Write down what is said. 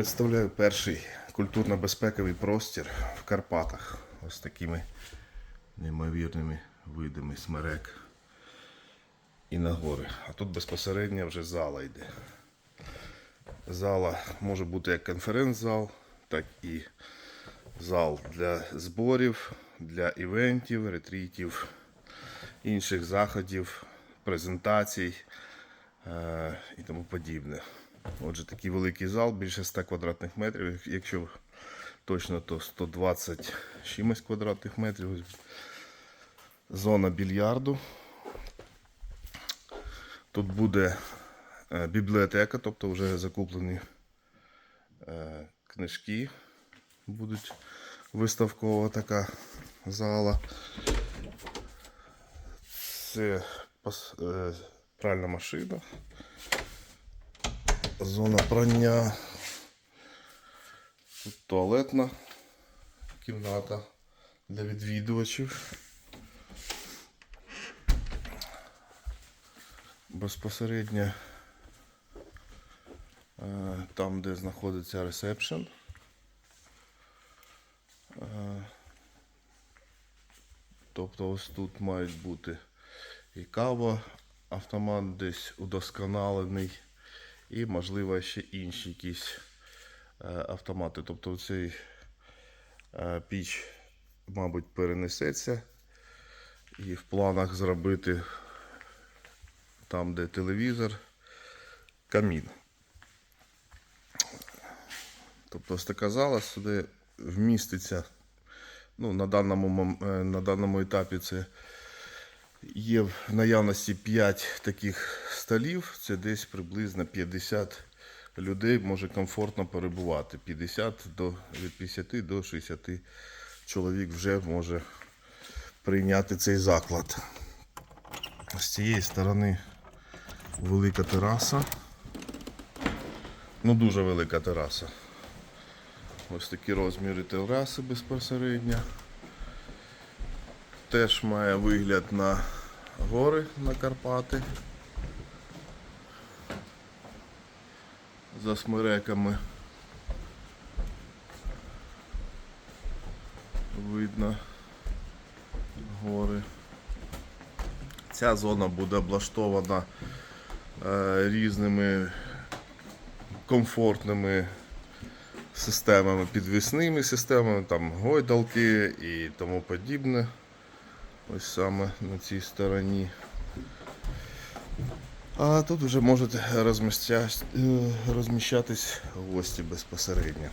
Представляю перший культурно-безпековий простір в Карпатах. Ось такими неймовірними видами смерек і на гори. А тут безпосередньо вже зала йде. Зала може бути як конференц-зал, так і зал для зборів, для івентів, ретрітів, інших заходів, презентацій е, і тому подібне. Отже, такий великий зал, більше 100 квадратних метрів. Якщо точно, то 120 чимось квадратних метрів. Зона більярду. Тут буде е, бібліотека, тобто вже закуплені е, книжки. Будуть виставкова така зала. Це е, пральна машина. Зона прання. Тут туалетна кімната для відвідувачів. Безпосередньо е, там, де знаходиться ресепшн. Е, Тобто ось тут мають бути і кава, автомат десь удосконалений, і, можливо, ще інші якісь е, автомати. Тобто цей е, піч, мабуть, перенесеться. І в планах зробити там, де телевізор, камін. Тобто така зала сюди вміститься. Ну, на, даному, е, на даному етапі це є в наявності 5 таких столів. Це десь приблизно 50 людей може комфортно перебувати. 50 до, від 50 до 60 чоловік вже може прийняти цей заклад. З цієї сторони велика тераса. Ну, дуже велика тераса. Ось такі розміри тераси безпосередньо. Теж має вигляд на гори на Карпати. За смереками. Видно гори. Ця зона буде облаштована е, різними комфортними системами, підвісними системами, там гойдалки і тому подібне. Ось саме на цій стороні. А тут вже можуть е, розміщатись гості безпосередньо.